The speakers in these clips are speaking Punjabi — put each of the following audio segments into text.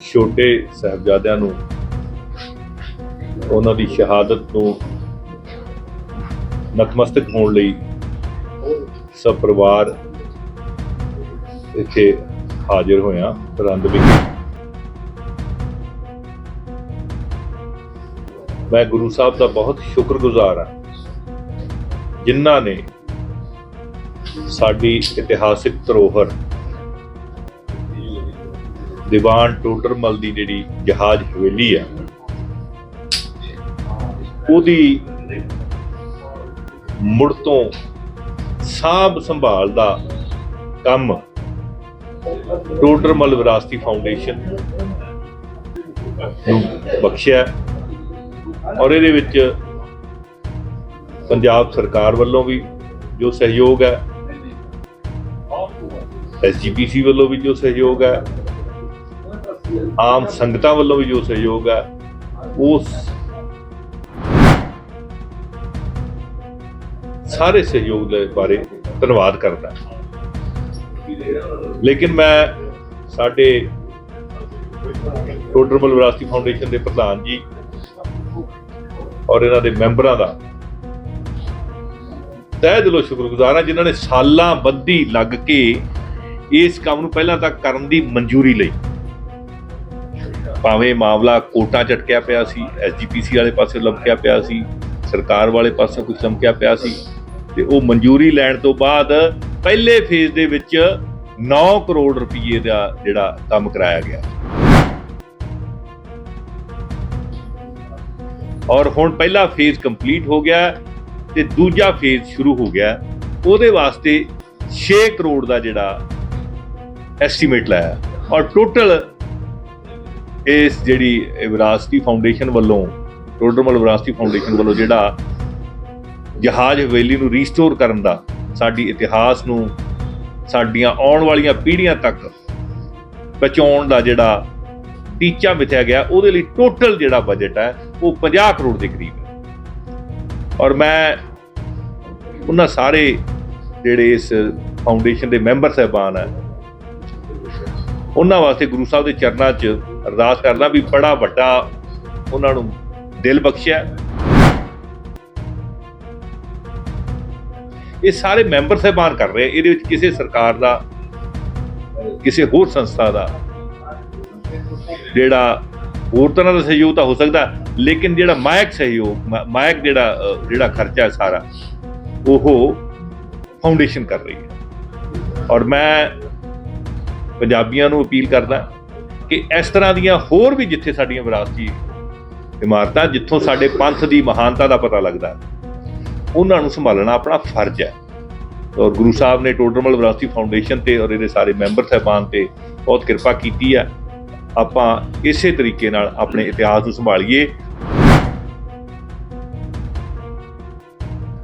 ਛੋਟੇ ਸਾਹਿਬਜ਼ਾਦਿਆਂ ਨੂੰ, ਉਹਨਾਂ ਦੀ ਸ਼ਹਾਦਤ ਨੂੰ ਨਤਮਸਤਕ ਹੋਣ ਲਈ ਸਭ ਪਰਿਵਾਰ ਇੱਥੇ ਹਾਜ਼ਰ ਹੋਇਆ ਸਰਹੰਦ ਵਿਖੇ। ਮੈਂ ਗੁਰੂ ਸਾਹਿਬ ਦਾ ਬਹੁਤ ਸ਼ੁਕਰਗੁਜ਼ਾਰ ਹਾਂ, ਜਿਨ੍ਹਾਂ ਨੇ ਸਾਡੀ ਇਤਿਹਾਸਿਕ ਧਰੋਹਰ ਦੀਵਾਨ ਟੋਡਰਮਲ ਦੀ ਜਿਹੜੀ ਜਹਾਜ਼ ਹਵੇਲੀ ਆ, ਉਹਦੀ ਮੁੜ ਤੋਂ ਸਾਂਭ ਸੰਭਾਲ ਦਾ ਕੰਮ ਟੋਡਰਮਲ ਵਿਰਾਸਤੀ ਫਾਊਂਡੇਸ਼ਨ ਨੂੰ ਬਖਸ਼ਿਆ ਔਰ ਇਹਦੇ ਵਿੱਚ ਪੰਜਾਬ ਸਰਕਾਰ ਵੱਲੋਂ ਵੀ ਜੋ ਸਹਿਯੋਗ ਹੈ ਐਸਜੀਪੀਸੀ ਵੱਲੋਂ ਵੀ ਜੋ ਸਹਿਯੋਗ ਹੈ ਆਮ ਸੰਗਤਾਂ ਵੱਲੋਂ ਵੀ ਜੋ ਸਹਿਯੋਗ ਹੈ, ਉਸ ਸਾਰੇ ਸਹਿਯੋਗ ਦੇ ਬਾਰੇ ਧੰਨਵਾਦ ਕਰਦਾ। ਲੇਕਿਨ ਮੈਂ ਸਾਡੇ ਟੋਡਰਮਲ ਵਿਰਾਸਤੀ ਫਾਊਂਡੇਸ਼ਨ ਦੇ ਪ੍ਰਧਾਨ ਜੀ ਔਰ ਇਹਨਾਂ ਦੇ ਮੈਂਬਰਾਂ ਦਾ ਤਹਿ ਦਿਲੋਂ ਸ਼ੁਕਰਗੁਜ਼ਾਰ ਹਾਂ ਜਿਨ੍ਹਾਂ ਨੇ ਸਾਲਾਂ ਬੱਧੀ ਲੱਗ ਕੇ ਇਸ ਕੰਮ ਨੂੰ ਪਹਿਲਾਂ ਤੱਕ ਕਰਨ ਦੀ ਮਨਜ਼ੂਰੀ ਲਈ। ਭਾਵੇਂ ਮਾਮਲਾ ਕੋਟਾਂ ਝਟਕਿਆ ਪਿਆ ਸੀ ਐਸਜੀਪੀਸੀ ਵਾਲੇ ਪਾਸੇ ਲਮਕਿਆ ਪਿਆ ਸੀ, ਸਰਕਾਰ ਵਾਲੇ ਪਾਸੇ ਕੁਝ ਲਮਕਿਆ ਪਿਆ ਸੀ, ਤੇ ਉਹ ਮਨਜ਼ੂਰੀ ਲੈਣ ਤੋਂ ਬਾਅਦ ਪਹਿਲੇ ਫੇਜ਼ ਦੇ ਵਿੱਚ 9 ਕਰੋੜ ਰੁਪਏ ਦਾ ਜਿਹੜਾ ਕੰਮ ਕਰਾਇਆ ਗਿਆ। ਔਰ ਹੁਣ ਪਹਿਲਾ ਫੇਜ਼ ਕੰਪਲੀਟ ਹੋ ਗਿਆ ਤੇ ਦੂਜਾ ਫੇਜ਼ ਸ਼ੁਰੂ ਹੋ ਗਿਆ। ਉਹਦੇ ਵਾਸਤੇ 6 ਕਰੋੜ ਦਾ ਜਿਹੜਾ ਐਸਟੀਮੇਟ ਲਾਇਆ। ਔਰ ਟੋਟਲ ਇਸ ਜਿਹੜੀ ਵਿਰਾਸਤੀ ਫਾਊਂਡੇਸ਼ਨ ਵੱਲੋਂ ਟੋਡਰਮਲ ਵਿਰਾਸਤੀ ਫਾਊਂਡੇਸ਼ਨ ਵੱਲੋਂ ਜਿਹੜਾ ਜਹਾਜ਼ ਹਵੇਲੀ ਨੂੰ ਰੀਸਟੋਰ ਕਰਨ ਦਾ, ਸਾਡੀ ਇਤਿਹਾਸ ਨੂੰ, ਸਾਡੀਆਂ ਆਉਣ ਵਾਲੀਆਂ ਪੀੜ੍ਹੀਆਂ ਤੱਕ ਪਹੁੰਚਾਉਣ ਦਾ ਜਿਹੜਾ ਟੀਚਾ ਮਿਥਿਆ ਗਿਆ, ਉਹਦੇ ਲਈ ਟੋਟਲ ਜਿਹੜਾ ਬਜਟ ਹੈ, ਉਹ 50 ਕਰੋੜ ਦੇ ਕਰੀਬ ਹੈ। ਔਰ ਮੈਂ ਉਹਨਾਂ ਸਾਰੇ ਜਿਹੜੇ ਇਸ ਫਾਊਂਡੇਸ਼ਨ ਦੇ ਮੈਂਬਰ ਸਹਿਬਾਨ ਹੈ, ਉਹਨਾਂ ਵਾਸਤੇ ਗੁਰੂ ਸਾਹਿਬ ਦੇ ਚਰਨਾਂ 'ਚ ਅਰਦਾਸ ਕਰਦਾ ਵੀ ਬੜਾ ਵੱਡਾ ਉਹਨਾਂ ਨੂੰ ਦਿਲ ਬਖਸ਼ਿਆ। ਇਹ ਸਾਰੇ ਮੈਂਬਰ ਸਹਿਬਾਨ ਕਰ ਰਹੇ ਇਹਦੇ ਵਿੱਚ ਕਿਸੇ ਸਰਕਾਰ ਦਾ, ਕਿਸੇ ਹੋਰ ਸੰਸਥਾ ਦਾ ਜਿਹੜਾ ਹੋਰ ਤਰ੍ਹਾਂ ਦਾ ਸਹਿਯੋਗ ਤਾਂ ਹੋ ਸਕਦਾ, ਲੇਕਿਨ ਜਿਹੜਾ ਮਾਇਕ ਸਹਿਯੋਗ, ਮਾ- ਮਾਇਕ ਜਿਹੜਾ ਜਿਹੜਾ ਖਰਚਾ ਹੈ ਸਾਰਾ, ਉਹ ਫਾਊਂਡੇਸ਼ਨ ਕਰ ਰਹੀ ਹੈ। ਔਰ ਮੈਂ ਪੰਜਾਬੀਆਂ ਨੂੰ ਅਪੀਲ ਕਰਦਾ ਕਿ ਇਸ ਤਰ੍ਹਾਂ ਦੀਆਂ ਹੋਰ ਵੀ ਜਿੱਥੇ ਸਾਡੀਆਂ ਵਿਰਾਸਤੀ ਇਮਾਰਤਾਂ, ਜਿੱਥੋਂ ਸਾਡੇ ਪੰਥ ਦੀ ਮਹਾਨਤਾ ਦਾ ਪਤਾ ਲੱਗਦਾ ਉਹਨਾਂ ਨੂੰ ਸੰਭਾਲਣਾ ਆਪਣਾ ਫਰਜ਼ ਹੈ। ਔਰ ਗੁਰੂ ਸਾਹਿਬ ਨੇ ਟੋਡਰਮਲ ਵਿਰਾਸਤੀ ਫਾਊਂਡੇਸ਼ਨ ਤੇ ਔਰ ਇਹਦੇ ਸਾਰੇ ਮੈਂਬਰ ਸਹਿਬਾਨ ਤੇ ਬਹੁਤ ਕਿਰਪਾ ਕੀਤੀ ਹੈ। ਆਪਾਂ ਇਸੇ ਤਰੀਕੇ ਨਾਲ ਆਪਣੇ ਇਤਿਹਾਸ ਨੂੰ ਸੰਭਾਲੀਏ।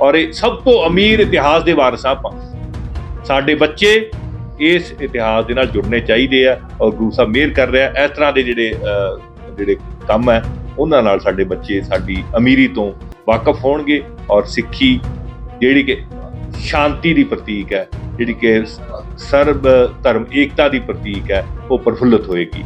ਔਰ ਇਹ ਸਭ ਤੋਂ ਅਮੀਰ ਇਤਿਹਾਸ ਦੇ ਵਾਰਸ ਹਾਂ ਆਪਾਂ। ਸਾਡੇ ਬੱਚੇ ਇਸ ਇਤਿਹਾਸ ਦੇ ਨਾਲ ਜੁੜਨੇ ਚਾਹੀਦੇ ਆ ਔਰ ਗੁਰੂ ਸਾਹਿਬ ਮਿਹਰ ਕਰ ਰਿਹਾ। ਇਸ ਤਰ੍ਹਾਂ ਦੇ ਜਿਹੜੇ ਜਿਹੜੇ ਕੰਮ ਹੈ ਉਹਨਾਂ ਨਾਲ ਸਾਡੇ ਬੱਚੇ ਸਾਡੀ ਅਮੀਰੀ ਤੋਂ ਵਾਕਫ ਹੋਣਗੇ ਔਰ ਸਿੱਖੀ ਜਿਹੜੀ ਕਿ ਸ਼ਾਂਤੀ ਦੀ ਪ੍ਰਤੀਕ ਹੈ ਜਿਹੜੀ ਕਿ ਸਰਬ ਧਰਮ ਏਕਤਾ ਦੀ ਪ੍ਰਤੀਕ ਹੈ ਉਹ ਪ੍ਰਫੁੱਲਤ ਹੋਏਗੀ।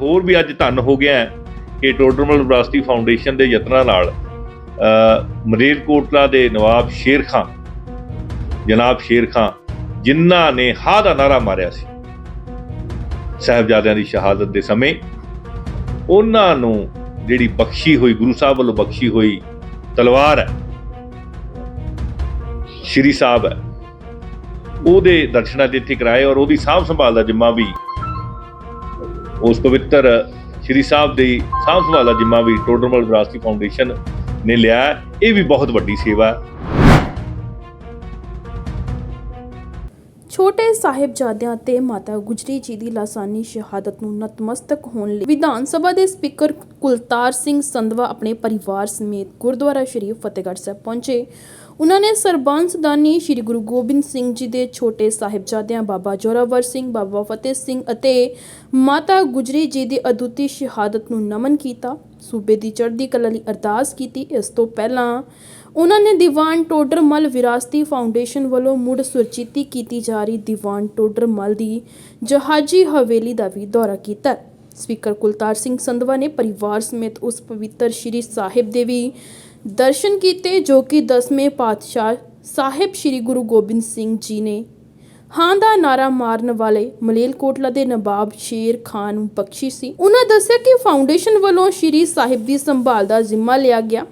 ਹੋਰ ਵੀ ਅੱਜ ਧੰਨ ਹੋ ਗਿਆ ਹੈ ਕਿ ਟੋਡਰਮਲ ਵਿਰਾਸਤੀ ਫਾਊਂਡੇਸ਼ਨ ਦੇ ਯਤਨਾਂ ਨਾਲ ਅ, ਮਲੇਰਕੋਟਲਾ ਦੇ ਨਵਾਬ ਸ਼ੇਰ ਖਾਂ ਜਨਾਬ ਸ਼ੇਰ ਖਾਂ ਜਿਨ੍ਹਾਂ ਨੇ ਹਾਂ ਦਾ ਨਾਰਾ ਮਾਰਿਆ ਸੀ। ਸਾਹਿਬਜ਼ਾਦਿਆਂ ਦੀ ਸ਼ਹਾਦਤ ਦੇ ਸਮੇਂ ਉਹਨਾਂ ਨੂੰ ਜਿਹੜੀ ਬਖਸ਼ੀ ਹੋਈ, ਗੁਰੂ ਸਾਹਿਬ ਵੱਲੋਂ ਬਖਸ਼ੀ ਹੋਈ ਤਲਵਾਰ ਹੈ, ਸ਼੍ਰੀ ਸਾਹਿਬ ਹੈ, ਉਹਦੇ ਦਰਸ਼ਨਾਂ ਦੇ ਇੱਥੇ ਕਰਾਏ ਔਰ ਉਹਦੀ ਸਾਂਭ ਸੰਭਾਲ ਦਾ ਜਿੰਮਾ ਵੀ, ਉਸ ਪਵਿੱਤਰ ਸ਼੍ਰੀ ਸਾਹਿਬ ਦੀ ਸਾਂਭ ਸੰਭਾਲ ਦਾ ਜਿੰਮਾ ਵੀ ਟੋਡਰਮਲ ਵਿਰਾਸਤੀ ਫਾਊਂਡੇਸ਼ਨ ਨੇ ਲਿਆ ਇਹ ਵੀ ਬਹੁਤ ਵੱਡੀ ਸੇਵਾ ਹੈ। ਛੋਟੇ ਸਾਹਿਬਜ਼ਾਦਿਆਂ ਤੇ ਮਾਤਾ ਗੁਜਰੀ ਜੀ ਦੀ ਲਾਸਾਨੀ ਸ਼ਹਾਦਤ ਨੂੰ ਨਤਮਸਤਕ ਹੋਣ ਲਈ ਵਿਧਾਨ ਸਭਾ ਦੇ ਸਪੀਕਰ ਕੁਲਤਾਰ ਸਿੰਘ ਸੰਧਵਾ ਆਪਣੇ ਪਰਿਵਾਰ ਸਮੇਤ ਗੁਰਦੁਆਰਾ ਸ਼ਰੀਫ ਫਤਿਹਗੜ੍ਹ ਸਾਹਿਬ ਪਹੁੰਚੇ। ਉਹਨਾਂ ਨੇ ਸਰਬੰਸ ਦਾਨੀ ਸ੍ਰੀ ਗੁਰੂ ਗੋਬਿੰਦ ਸਿੰਘ ਜੀ ਦੇ ਛੋਟੇ ਸਾਹਿਬਜ਼ਾਦਿਆਂ ਬਾਬਾ ਜੋਰਾਵਰ ਸਿੰਘ, ਬਾਬਾ ਫਤਿਹ ਸਿੰਘ ਅਤੇ ਮਾਤਾ ਗੁਜਰੀ ਜੀ ਦੀ ਅਦੁੱਤੀ ਸ਼ਹਾਦਤ ਨੂੰ ਨਮਨ ਕੀਤਾ। ਸੂਬੇ ਦੀ ਚੜ੍ਹਦੀ ਕਲਾ ਲਈ ਅਰਦਾਸ ਕੀਤੀ। ਇਸ ਤੋਂ ਪਹਿਲਾਂ ਉਹਨਾਂ ਨੇ ਦੀਵਾਨ ਟੋਡਰਮਲ ਵਿਰਾਸਤੀ ਫਾਊਂਡੇਸ਼ਨ ਵੱਲੋਂ ਮੁੜ ਸੁਰਜੀਤੀ ਕੀਤੀ ਜਾ ਰਹੀ ਦੀਵਾਨ ਟੋਡਰਮਲ ਦੀ ਜਹਾਜੀ ਹਵੇਲੀ ਦਾ ਵੀ ਦੌਰਾ ਕੀਤਾ। ਸਪੀਕਰ ਕੁਲਤਾਰ ਸਿੰਘ ਸੰਧਵਾ ਨੇ ਪਰਿਵਾਰ ਸਮੇਤ ਉਸ ਪਵਿੱਤਰ ਸ਼੍ਰੀ ਸਾਹਿਬ ਦੇ ਵੀ ਦਰਸ਼ਨ ਕੀਤੇ, ਜੋ ਕਿ 10ਵੇਂ ਪਾਤਸ਼ਾਹ ਸਾਹਿਬ ਸ਼੍ਰੀ ਗੁਰੂ ਗੋਬਿੰਦ ਸਿੰਘ ਜੀ ਨੇ। ਹਾਂ ਦਾ ਨਾਰਾ ਮਾਰਨ ਵਾਲੇ ਮਲੇਲਕੋਟਲਾ ਦੇ ਨਵਾਬ ਸ਼ੇਰ ਖਾਨ ਬਖਸ਼ੀ ਸੀ। ਉਹਨਾਂ ਦੱਸਿਆ ਕਿ ਫਾਊਂਡੇਸ਼ਨ ਵੱਲੋਂ ਸ਼੍ਰੀ ਸਾਹਿਬ ਦੀ ਸੰਭਾਲ ਦਾ ਜ਼ਿੰਮਾ ਲਿਆ ਗਿਆ।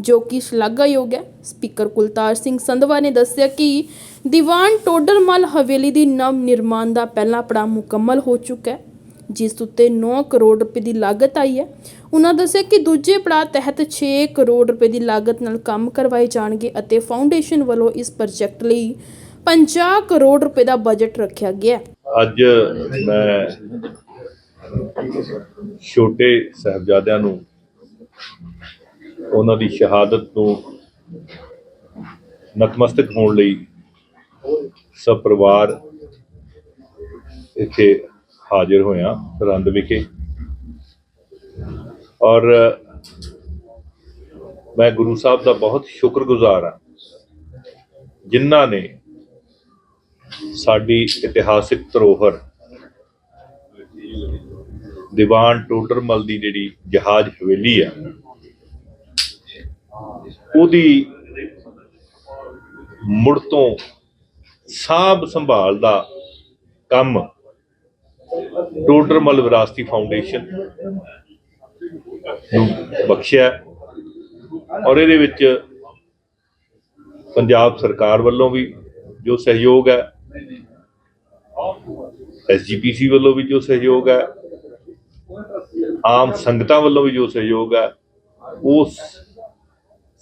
ਜੋ ਕਿ ਸ਼ਲਾਘਾਯੋਗ ਹੈ। ਸਪੀਕਰ ਕੁਲਤਾਰ ਸਿੰਘ ਸੰਧਵਾ ਨੇ ਦੱਸਿਆ ਕਿ ਦੀਵਾਨ ਟੋਡਰਮਲ ਹਵੇਲੀ ਦੀ ਨਵ ਨਿਰਮਾਣ ਦਾ ਪਹਿਲਾ ਪੜਾਅ ਮੁਕੰਮਲ ਹੋ ਚੁੱਕਾ ਹੈ, ਜਿਸ ਉੱਤੇ 9 ਕਰੋੜ ਰੁਪਏ ਦੀ ਲਾਗਤ ਆਈ ਹੈ। ਉਹਨਾਂ ਦੱਸਿਆ ਕਿ ਦੂਜੇ ਪੜਾਅ ਤਹਿਤ 6 ਕਰੋੜ ਰੁਪਏ ਦੀ ਲਾਗਤ ਨਾਲ ਕੰਮ ਕਰਵਾਏ ਜਾਣਗੇ ਅਤੇ ਫਾਊਂਡੇਸ਼ਨ ਵੱਲੋਂ ਇਸ ਪ੍ਰੋਜੈਕਟ ਲਈ 50 ਕਰੋੜ ਰੁਪਏ ਦਾ ਬਜਟ ਰੱਖਿਆ ਗਿਆ ਅੱਜ ਮੈਂ ਛੋਟੇ ਸਾਹਿਬਜ਼ਾਦਿਆਂ ਨੂੰ ਉਹਨਾਂ ਦੀ ਸ਼ਹਾਦਤ ਨੂੰ ਨਤਮਸਤਕ ਹੋਣ ਲਈ ਸਭ ਪਰਿਵਾਰ ਇੱਥੇ ਹਾਜ਼ਰ ਹੋਇਆ ਸਰਹੰਦ ਵਿਖੇ। ਔਰ ਮੈਂ ਗੁਰੂ ਸਾਹਿਬ ਦਾ ਬਹੁਤ ਸ਼ੁਕਰਗੁਜ਼ਾਰ ਹਾਂ, ਜਿਨ੍ਹਾਂ ਨੇ ਸਾਡੀ ਇਤਿਹਾਸਿਕ ਧਰੋਹਰ ਦੀਵਾਨ ਟੋਡਰਮਲ ਦੀ ਜਿਹੜੀ ਜਹਾਜ਼ ਹਵੇਲੀ ਆ ਉਹਦੀ ਮੁੜ ਤੋਂ ਸਾਂਭ ਸੰਭਾਲ ਦਾ ਕੰਮ ਟੋਡਰਮਲ ਵਿਰਾਸਤੀ ਫਾਊਂਡੇਸ਼ਨ ਨੂੰ ਬਖਸ਼ਿਆ ਔਰ ਇਹਦੇ ਵਿੱਚ ਪੰਜਾਬ ਸਰਕਾਰ ਵੱਲੋਂ ਵੀ ਜੋ ਸਹਿਯੋਗ ਹੈ ਐਸਜੀਪੀਸੀ ਵੱਲੋਂ ਵੀ ਜੋ ਸਹਿਯੋਗ ਹੈ, ਆਮ ਸੰਗਤਾਂ ਵੱਲੋਂ ਵੀ ਜੋ ਸਹਿਯੋਗ ਹੈ, ਉਸ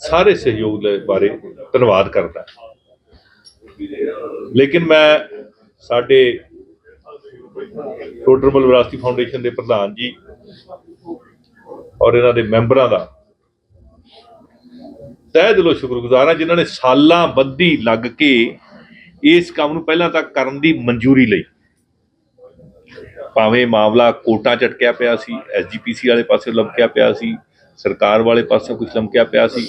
ਸਾਰੇ ਸਹਿਯੋਗ ਦੇ ਬਾਰੇ ਧੰਨਵਾਦ ਕਰਦਾ। ਲੇਕਿਨ ਮੈਂ ਸਾਡੇ ਟੋਟਰਮਲ ਵਿਰਾਸਤੀ ਫਾਊਂਡੇਸ਼ਨ ਦੇ ਪ੍ਰਧਾਨ ਜੀ ਔਰ ਇਹਨਾਂ ਦੇ ਮੈਂਬਰਾਂ ਦਾ ਤਹਿ ਦਿਲੋਂ ਸ਼ੁਕਰਗੁਜ਼ਾਰ ਹਾਂ ਜਿਨ੍ਹਾਂ ਨੇ ਸਾਲਾਂ ਬੱਧੀ ਲੱਗ ਕੇ ਇਸ ਕੰਮ ਨੂੰ ਪਹਿਲਾਂ ਤਾਂ ਕਰਨ ਦੀ ਮਨਜ਼ੂਰੀ ਲਈ। ਭਾਵੇਂ ਮਾਮਲਾ ਕੋਟਾਂ ਝਟਕਿਆ ਪਿਆ ਸੀ ਐਸਜੀਪੀਸੀ ਵਾਲੇ ਪਾਸੇ ਲਮਕਿਆ ਪਿਆ ਸੀ, ਸਰਕਾਰ ਵਾਲੇ ਪਾਸੇ ਕੁਝ ਲਮਕਿਆ ਪਿਆ ਸੀ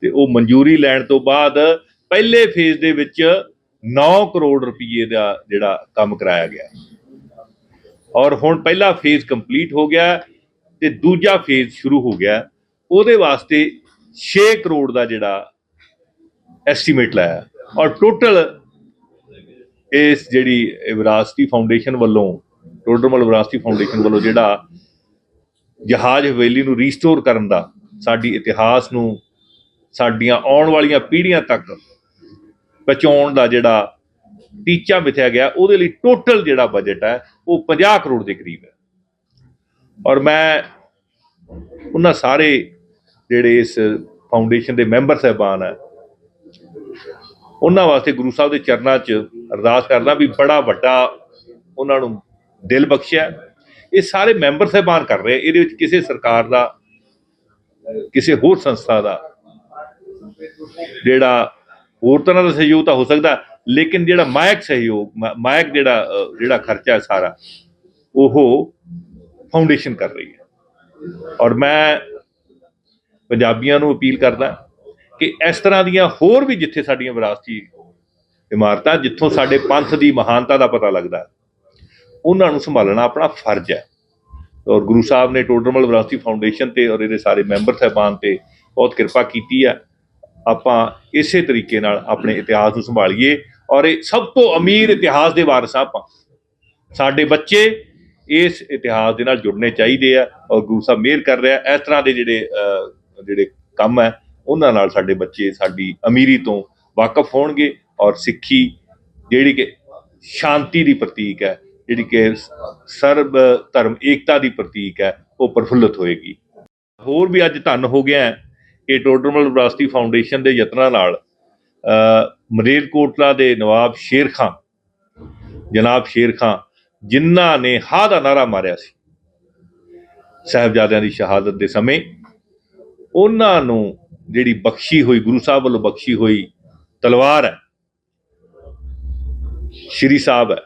ਤੇ ਉਹ ਮਨਜ਼ੂਰੀ ਲੈਣ ਤੋਂ ਬਾਅਦ ਪਹਿਲੇ ਫੇਜ਼ ਦੇ ਵਿੱਚ 9 ਕਰੋੜ ਰੁਪਏ ਦਾ ਜਿਹੜਾ ਕੰਮ ਕਰਾਇਆ ਗਿਆ। ਔਰ ਹੁਣ ਪਹਿਲਾ ਫੇਜ਼ ਕੰਪਲੀਟ ਹੋ ਗਿਆ ਤੇ ਦੂਜਾ ਫੇਜ਼ ਸ਼ੁਰੂ ਹੋ ਗਿਆ। ਉਹਦੇ ਵਾਸਤੇ 6 ਕਰੋੜ ਦਾ ਜਿਹੜਾ ਐਸਟੀਮੇਟ ਲਾਇਆ। ਔਰ ਟੋਟਲ ਇਸ ਜਿਹੜੀ ਵਿਰਾਸਤੀ ਫਾਊਂਡੇਸ਼ਨ ਵੱਲੋਂ, ਟੋਡਰਮਲ ਵਿਰਾਸਤੀ ਫਾਊਂਡੇਸ਼ਨ ਵੱਲੋਂ ਜਿਹੜਾ ਜਹਾਜ਼ ਹਵੇਲੀ ਨੂੰ ਰੀਸਟੋਰ ਕਰਨ ਦਾ ਸਾਡੀ ਇਤਿਹਾਸ ਨੂੰ ਸਾਡੀਆਂ ਆਉਣ ਵਾਲੀਆਂ ਪੀੜ੍ਹੀਆਂ ਤੱਕ ਪਹੁੰਚਾਉਣ ਦਾ ਜਿਹੜਾ ਟੀਚਾ ਮਿਥਿਆ ਗਿਆ, ਉਹਦੇ ਲਈ ਟੋਟਲ ਜਿਹੜਾ ਬਜਟ ਹੈ, ਉਹ 50 ਕਰੋੜ ਦੇ ਕਰੀਬ ਹੈ। ਔਰ ਮੈਂ ਉਹਨਾਂ ਸਾਰੇ ਜਿਹੜੇ ਇਸ ਫਾਊਂਡੇਸ਼ਨ ਦੇ ਮੈਂਬਰ ਸਹਿਬਾਨ ਹੈ, ਉਹਨਾਂ ਵਾਸਤੇ ਗੁਰੂ ਸਾਹਿਬ ਦੇ ਚਰਨਾਂ 'ਚ ਅਰਦਾਸ ਕਰਦਾ ਵੀ ਬੜਾ ਵੱਡਾ ਉਹਨਾਂ ਨੂੰ ਦਿਲ ਬਖਸ਼ਿਆ। ਇਹ ਸਾਰੇ ਮੈਂਬਰ ਸਹਿਬਾਨ ਕਰ ਰਹੇ ਇਹਦੇ ਵਿੱਚ ਕਿਸੇ ਸਰਕਾਰ ਦਾ, ਕਿਸੇ ਹੋਰ ਸੰਸਥਾ ਦਾ ਜਿਹੜਾ ਹੋਰ ਤਰ੍ਹਾਂ ਦਾ ਸਹਿਯੋਗ ਤਾਂ ਹੋ ਸਕਦਾ, ਲੇਕਿਨ ਜਿਹੜਾ ਮਾਇਕ ਸਹਿਯੋਗ, ਮਾ- ਮਾਇਕ ਜਿਹੜਾ ਜਿਹੜਾ ਖਰਚਾ ਹੈ ਸਾਰਾ, ਉਹ ਫਾਊਂਡੇਸ਼ਨ ਕਰ ਰਹੀ ਹੈ। ਔਰ ਮੈਂ ਪੰਜਾਬੀਆਂ ਨੂੰ ਅਪੀਲ ਕਰਦਾ ਕਿ ਇਸ ਤਰ੍ਹਾਂ ਦੀਆਂ ਹੋਰ ਵੀ ਜਿੱਥੇ ਸਾਡੀਆਂ ਵਿਰਾਸਤੀ ਇਮਾਰਤਾਂ, ਜਿੱਥੋਂ ਸਾਡੇ ਪੰਥ ਦੀ ਮਹਾਨਤਾ ਦਾ ਪਤਾ ਲੱਗਦਾ, ਉਹਨਾਂ ਨੂੰ ਸੰਭਾਲਣਾ ਆਪਣਾ ਫਰਜ਼ ਹੈ। ਔਰ ਗੁਰੂ ਸਾਹਿਬ ਨੇ ਟੋਡਰਮਲ ਵਿਰਾਸਤੀ ਫਾਊਂਡੇਸ਼ਨ ਤੇ ਔਰ ਇਹਦੇ ਸਾਰੇ ਮੈਂਬਰ ਸਹਿਬਾਨ ਤੇ ਬਹੁਤ ਕਿਰਪਾ ਕੀਤੀ ਹੈ। ਆਪਾਂ ਇਸੇ ਤਰੀਕੇ ਨਾਲ ਆਪਣੇ ਇਤਿਹਾਸ ਨੂੰ ਸੰਭਾਲੀਏ ਔਰ ਇਹ ਸਭ ਤੋਂ ਅਮੀਰ ਇਤਿਹਾਸ ਦੇ ਵਾਰਸ ਹਾਂ ਆਪਾਂ। ਸਾਡੇ ਬੱਚੇ ਇਸ ਇਤਿਹਾਸ ਦੇ ਨਾਲ ਜੁੜਨੇ ਚਾਹੀਦੇ ਆ ਔਰ ਗੁਰੂ ਸਾਹਿਬ ਮਿਹਰ ਕਰ ਰਿਹਾ। ਇਸ ਤਰ੍ਹਾਂ ਦੇ ਜਿਹੜੇ ਜਿਹੜੇ ਕੰਮ ਹੈ, ਉਹਨਾਂ ਨਾਲ ਸਾਡੇ ਬੱਚੇ ਸਾਡੀ ਅਮੀਰੀ ਤੋਂ ਵਾਕਿਫ ਹੋਣਗੇ ਔਰ ਸਿੱਖੀ ਜਿਹੜੀ ਕਿ ਸ਼ਾਂਤੀ ਦੀ ਪ੍ਰਤੀਕ ਹੈ, ਜਿਹੜੀ ਕਿ ਸਰਬ ਧਰਮ ਏਕਤਾ ਦੀ ਪ੍ਰਤੀਕ ਹੈ, ਉਹ ਪ੍ਰਫੁੱਲਤ ਹੋਏਗੀ। ਹੋਰ ਵੀ ਅੱਜ ਧੰਨ ਹੋ ਗਿਆ ਇਹ ਟੋਡਰਮਲ ਵਿਰਾਸਤੀ ਫਾਊਂਡੇਸ਼ਨ ਦੇ ਯਤਨਾਂ ਨਾਲ ਅ ਮਲੇਰਕੋਟਲਾ ਦੇ ਨਵਾਬ ਸ਼ੇਰ ਖਾਂ ਜਨਾਬ ਸ਼ੇਰ ਖਾਂ ਜਿਨ੍ਹਾਂ ਨੇ ਹਾਂ ਦਾ ਨਾਰਾ ਮਾਰਿਆ ਸੀ ਸਾਹਿਬਜ਼ਾਦਿਆਂ ਦੀ ਸ਼ਹਾਦਤ ਦੇ ਸਮੇਂ, ਉਹਨਾਂ ਨੂੰ ਜਿਹੜੀ ਬਖਸ਼ੀ ਹੋਈ, ਗੁਰੂ ਸਾਹਿਬ ਵੱਲੋਂ ਬਖਸ਼ੀ ਹੋਈ ਤਲਵਾਰ ਹੈ, ਸ਼੍ਰੀ ਸਾਹਿਬ ਹੈ,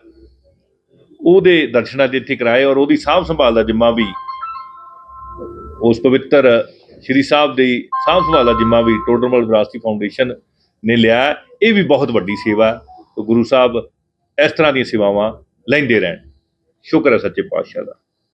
ਉਹਦੇ ਦਰਸ਼ਨਾਂ ਦੇ ਇੱਥੇ ਕਰਾਏ ਔਰ ਉਹਦੀ ਸਾਂਭ ਸੰਭਾਲ ਦਾ ਜਿੰਮਾ ਵੀ ਉਸ ਪਵਿੱਤਰ ਸ਼੍ਰੀ ਸਾਹਿਬ ਦੀ ਸਾਂਭ ਸੰਭਾਲ ਦਾ ਜਿੰਮਾ ਵੀ ਟੋਡਰਮਲ ਵਿਰਾਸਤੀ ਫਾਊਂਡੇਸ਼ਨ ਨੇ ਲਿਆ ਇਹ ਵੀ ਬਹੁਤ ਵੱਡੀ ਸੇਵਾ ਹੈ। ਗੁਰੂ ਸਾਹਿਬ ਇਸ ਤਰ੍ਹਾਂ ਦੀਆਂ ਸੇਵਾਵਾਂ ਲੈਂਦੇ ਰਹਿਣ। ਸ਼ੁਕਰ ਹੈ ਸੱਚੇ ਪਾਤਸ਼ਾਹ ਦਾ।